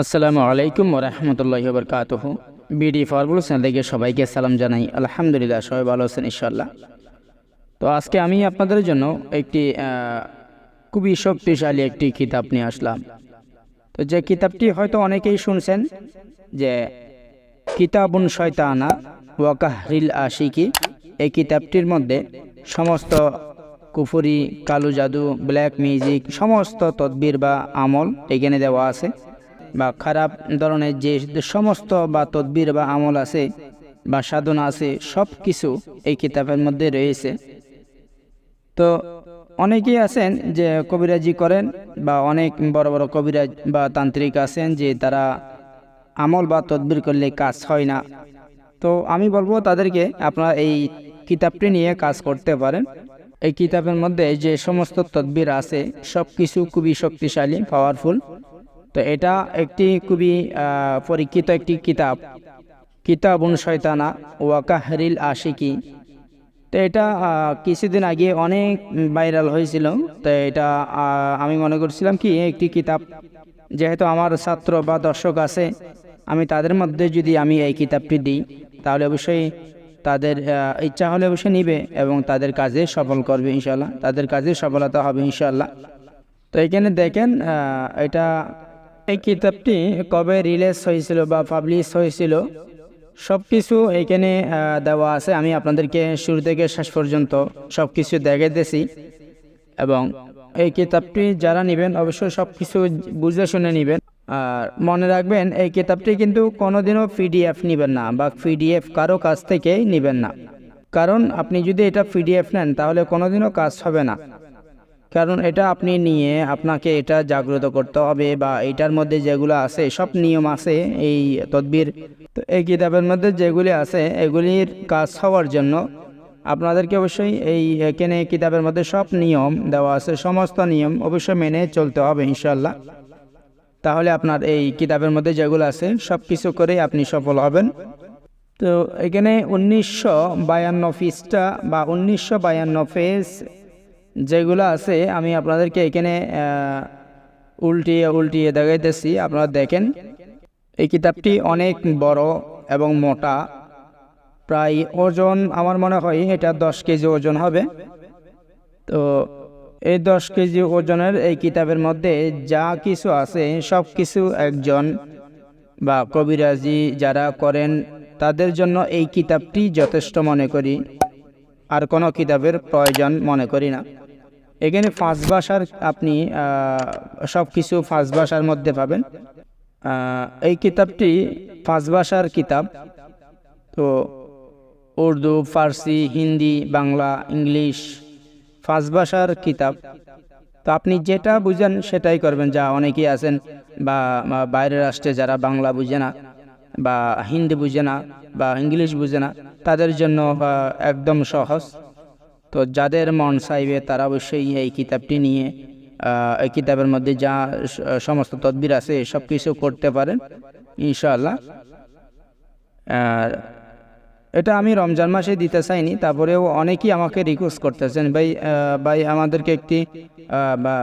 আসসালামু আলাইকুম রহমতুল্লাহ বরকাতহ। বিডি ফারবুল থেকে সবাইকে সালাম জানাই। আলহামদুলিল্লাহ, সবাই ভালো আছেন ইনশাল্লাহ তো আজকে আমি আপনাদের জন্য একটি খুবই শক্তিশালী একটি কিতাব নিয়ে আসলাম। তো যে কিতাবটি হয়তো অনেকেই শুনছেন, যে কিতাবুন শয়তানা ওয়াকাহরিল আশিকি। এই কিতাবটির মধ্যে সমস্ত কুফুরি, কালো জাদু, ব্ল্যাক মিউজিক, সমস্ত তদবির বা আমল এখানে দেওয়া আছে। বা খারাপ ধরনের যে সমস্ত বা তদবির বা আমল আছে বা সাধনা আছে, সব কিছু এই কিতাবের মধ্যে রয়েছে। তো অনেকেই আছেন যে কবিরাজি করেন বা অনেক বড় বড় কবিরাজ বা তান্ত্রিক আছেন যে তারা আমল বা তদবির করলে কাজ হয় না। তো আমি বলব তাদেরকে আপনারা এই কিতাবটি নিয়ে কাজ করতে পারেন। এই কিতাবের মধ্যে যে সমস্ত তদবির আছে সব কিছু খুবই শক্তিশালী পাওয়ারফুল তো এটা একটি খুবই পরীক্ষিত একটি কিতাব। কিতাবুন শয়তানা ওয়াকাহরিল আশিকি। তো এটা কিছুদিন আগে অনেক ভাইরাল হয়েছিল। তো এটা আমি মনে করছিলাম কি একটি কিতাব। যেহেতু আমার ছাত্র বা দর্শক আছে, আমি তাদের মধ্যে যদি আমি এই কিতাবটি দিই, তাহলে অবশ্যই তাদের ইচ্ছা হলে অবশ্যই নিবে এবং তাদের কাজে সফল করবে ইনশাল্লাহ তাদের কাজে সফলতা হবে ইনশাল্লাহ তো এখানে দেখেন এটা এই কিতাবটি কবে রিলিজ হয়েছিল বা পাবলিশ হয়েছিল সব কিছু এখানে দেওয়া আছে। আমি আপনাদেরকে শুরু থেকে শেষ পর্যন্ত সব কিছু দেখাইতেছি এবং এই কিতাবটি যারা নেবেন অবশ্যই সব কিছু বুঝে শুনে নেবেন। আর মনে রাখবেন, এই কিতাবটি কিন্তু কোনোদিনও পিডিএফ নেবেন না বা পিডিএফ কারও কাছ থেকেই নেবেন না। কারণ আপনি যদি এটা পিডিএফ নেন, তাহলে কোনোদিনও কাজ হবে না। কারণ এটা আপনি নিয়ে আপনাকে এটা জাগ্রত করতে হবে বা এটার মধ্যে যেগুলো আছে, সব নিয়ম আছে এই তদবির। তো এই কিতাবের মধ্যে যেগুলি আছে, এগুলির কাজ হওয়ার জন্য আপনাদেরকে অবশ্যই এই এখানে কিতাবের মধ্যে সব নিয়ম দেওয়া আছে, সমস্ত নিয়ম অবশ্যই মেনে চলতে হবে ইনশাল্লাহ তাহলে আপনার এই কিতাবের মধ্যে যেগুলো আছে, সব কিছু করেই আপনি সফল হবেন। তো এখানে উনিশশো বায়ান্ন পিসটা বা উনিশশো বায়ান্ন পেজ যেগুলো আছে, আমি আপনাদেরকে এখানে উল্টিয়ে উল্টিয়ে দেখাইতেছি। আপনারা দেখেন, এই কিতাবটি অনেক বড় এবং মোটা। প্রায় ওজন, আমার মনে হয় এটা দশ কেজি ওজন হবে। তো এই দশ কেজি ওজনের এই কিতাবের মধ্যে যা কিছু আছে, সব কিছু একজন বা কবিরাজি যারা করেন, তাদের জন্য এই কিতাবটি যথেষ্ট মনে করি। আর কোনো কিতাবের প্রয়োজন মনে করি না। এখানে পাঁচ ভাষার আপনি সব কিছু পাঁচ ভাষার মধ্যে পাবেন। এই কিতাবটি পাঁচ ভাষার কিতাব। তো উর্দু, ফার্সি, হিন্দি, বাংলা, ইংলিশ পাঁচ ভাষার কিতাব। তো আপনি যেটা বুঝেন সেটাই করবেন। যা অনেকেই আছেন বা বাইরের রাষ্ট্রে যারা বাংলা বুঝে না বা হিন্দি বুঝে না বা ইংলিশ বুঝে না, তাদের জন্য একদম সহজ। তো যাদের মন চাইবে তারা অবশ্যই এই কিতাবটি নিয়ে এই কিতাবের মধ্যে যা সমস্ত তদবির আছে সব কিছু করতে পারেন, ইনশাআল্লাহ। আর এটা আমি রমজান মাসে দিতে চাইনি, তারপরেও অনেকেই আমাকে রিকোয়েস্ট করতেছেন, ভাই ভাই, আমাদেরকে একটি বা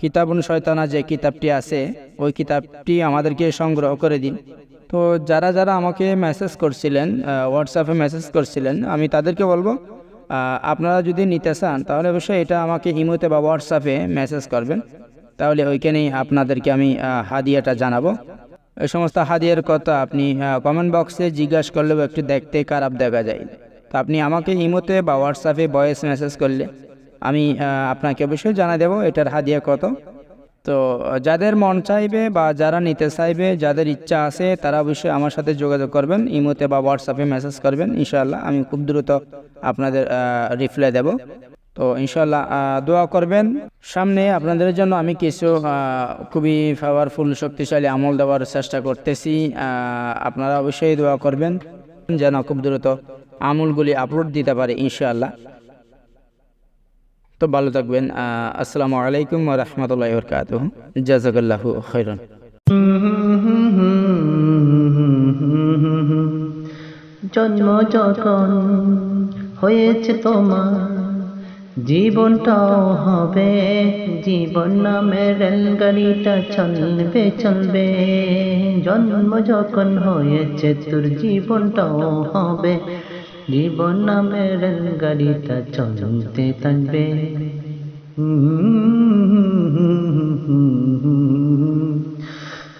কিতাবুন শয়তানা যে কিতাবটি আছে, ওই কিতাবটি আমাদেরকে সংগ্রহ করে দিন। তো যারা যারা আমাকে মেসেজ করছিলেন হোয়াটসঅ্যাপে মেসেজ করছিলেন, আমি তাদেরকে বলব আপনারা যদি নিতে চান, তাহলে অবশ্যই এটা আমাকে ইমোতে বা হোয়াটসঅ্যাপে মেসেজ করবেন। তাহলে ওইখানেই আপনাদেরকে আমি হাদিয়াটা জানাব। এই সমস্ত হাদিয়ার কথা আপনি কমেন্ট বক্সে জিজ্ঞাসা করলেও একটু দেখতে খারাপ দেখা যায়। তো আপনি আমাকে ইমোতে বা হোয়াটসঅ্যাপে ভয়েস মেসেজ করলে আমি আপনাকে অবশ্যই জানা দেব এটার হাদিয়া কত। তো যাদের মন চাইবে বা যারা নিতে চাইবে, যাদের ইচ্ছা আছে, তারা অবশ্যই আমার সাথে যোগাযোগ করবেন। ইমোতে বা হোয়াটসঅ্যাপে মেসেজ করবেন। ইনশাআল্লাহ আমি খুব দ্রুত আপনাদের রিপ্লাই দেব। তো ইনশাল্লাহ দোয়া করবেন। সামনে আপনাদের জন্য আমি কিছু খুবই পাওয়ারফুল শক্তিশালী আমল দেওয়ার চেষ্টা করতেছি। আপনারা অবশ্যই দোয়া করবেন। যেন খুব দ্রুত আমলগুলি আপলোড দিতে পারে, ইনশাআল্লাহ। তো ভালো থাকবেন। আসসালামু আলাইকুম রহমতুল্লাহ বরকাত জাজাকাল্লাহু খৈরন জন্ম যখন হয়েছে তোমার জীবনটাও হবে জীবন নামের রেলগাড়িটা চলবে চলবে। জন্ম যখন হয়েছে তোর জীবনটাও হবে জীবন নামের রেলগাড়িটা চলতে থাকবে।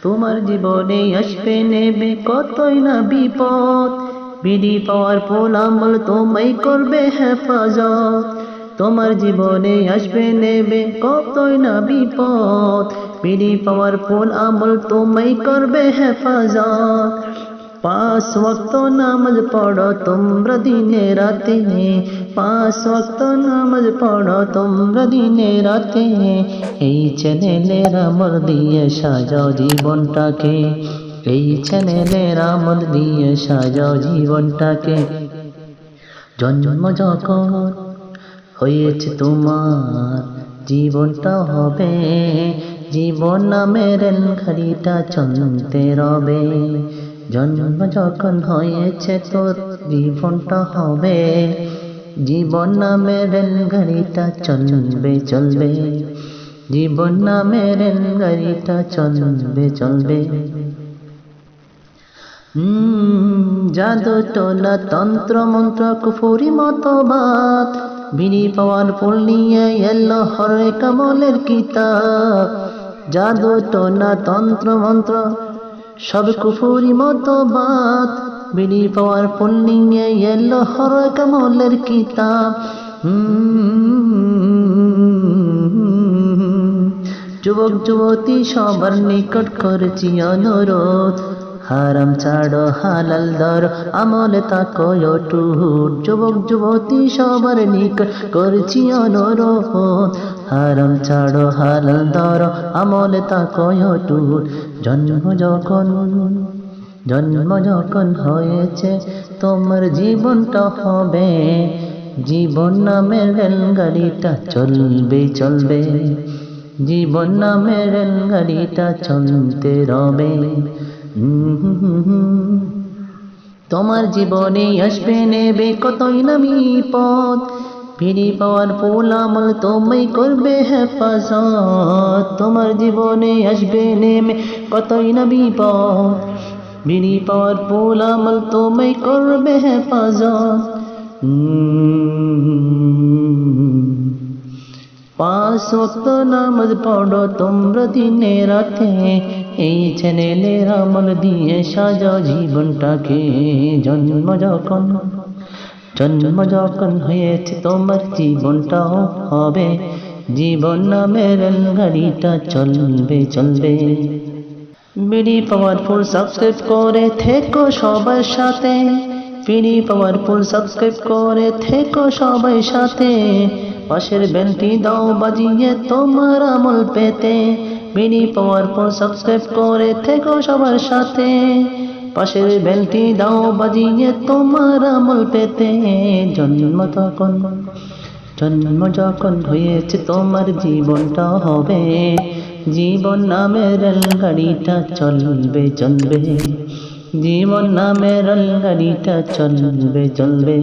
তোমার জীবনে আসবে, নেবে কতই না বিপদ। বিধি পাওয়ার ফল আমল তোমায় করবে হেফাজত। তোমার জীবনে আসবে, নেবে কতই না বিপদ। বিধি পাওয়ার ফল আমল তোমায় করবে হেফাজত। পাঁচ ওয়াক্ত নামাজ পড়ো তোমরা দিনে রাতে। পাঁচ ওয়াক্ত নামাজ পড়ো তোমরা দিনে রাতে। এই চ্যানেলের আমল দিয়ে সাজাও জীবনটাকে। এই চ্যানেলের আমল দিয়ে সাজাও জীবনটাকে। জন্ম যখন হয়েছে তোমার, জীবনটা হবে। জীবন নামের ঘড়িটা চলতে রবে। জন্ম যখন হয়েছে তোর, জীবনটা হবে। জীবন নামের ঘড়িটা চলবে চলবে। জীবন নামের ঘড়িটা চলবে চলবে। জাদু টোনা তন্ত্র মন্ত্র কুফুরি মতবাদ। বিড়ি পাওয়ার ফুল নিয়ে এলো হরে কমলের কিতাব। জাদু টোনা তন্ত্র মন্ত্র সব কুফুরি মতবাদ বিড়ি পাওয়ার নিয়ে এলো হরে কমলের কিতাব। যুবক যুবতী সবার নিকট করছি অনুরোধ। হারাম ছাড়ো, হালাল ধর, আমল তাকো টুট যুবক যুবতী সবার নিকট করছি অনুরোধ। হারাম ছাড়ো, হালাল ধর, আমল তাকো টুট জন্ম যখন জন্ম যখন হয়েছে, তোমার জীবনটা হবে। জীবন নামের রেলগাড়িটা চলবে চলবে। জীবন নামের রেলগাড়িটা চলতে রবে। তোমার জীবনে আসবে, নেবে কতই নামি বিপদ। ফিরি পাওয়ার ফুল আমল তোমায় করবে হেফাজত। তোমার জীবনে আসবে নেমে, কতই না বিপদ। বিড়ি পাওয়ার ফুল আমল তোমায় করবে হেফাজত। পাঁচ নামাজ পড়ো তোমরা দিনে রাতে। এই চ্যানেলের আমল দিয়ে সাজাও জীবনটাকে জন্ম যখন জন্ম যখন হয়েছে তোমার জীবনটাও হবে। জীবন নামের গাড়িটা চলবে চলবে। বিডি পাওয়ারফুল সাবস্ক্রাইব করে থেকো সবার সাথে। বিডি পাওয়ারফুল সাবস্ক্রাইব করে থেকো সবাই সাথে। পাশের বেলটি দাও বাজিয়ে তোমার আমল পেতে। বিডি পাওয়ারফুল সাবস্ক্রাইব করে থেকো সবার সাথে। পাশের বেলটি দাও বাজিয়ে তোমার আমল পেতে জন্ম তখন জন্ম যখন হয়েছে তোমার জীবনটা হবে জীবন নামের রেলগাড়িটা চলবে চলবে জীবন নামের রেলগাড়িটা চলবে চলবে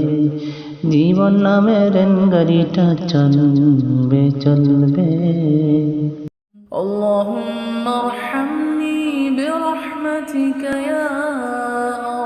জীবন নামের রেলগাড়িটা চলবে চলবে اللهم ارحمني برحمتك يا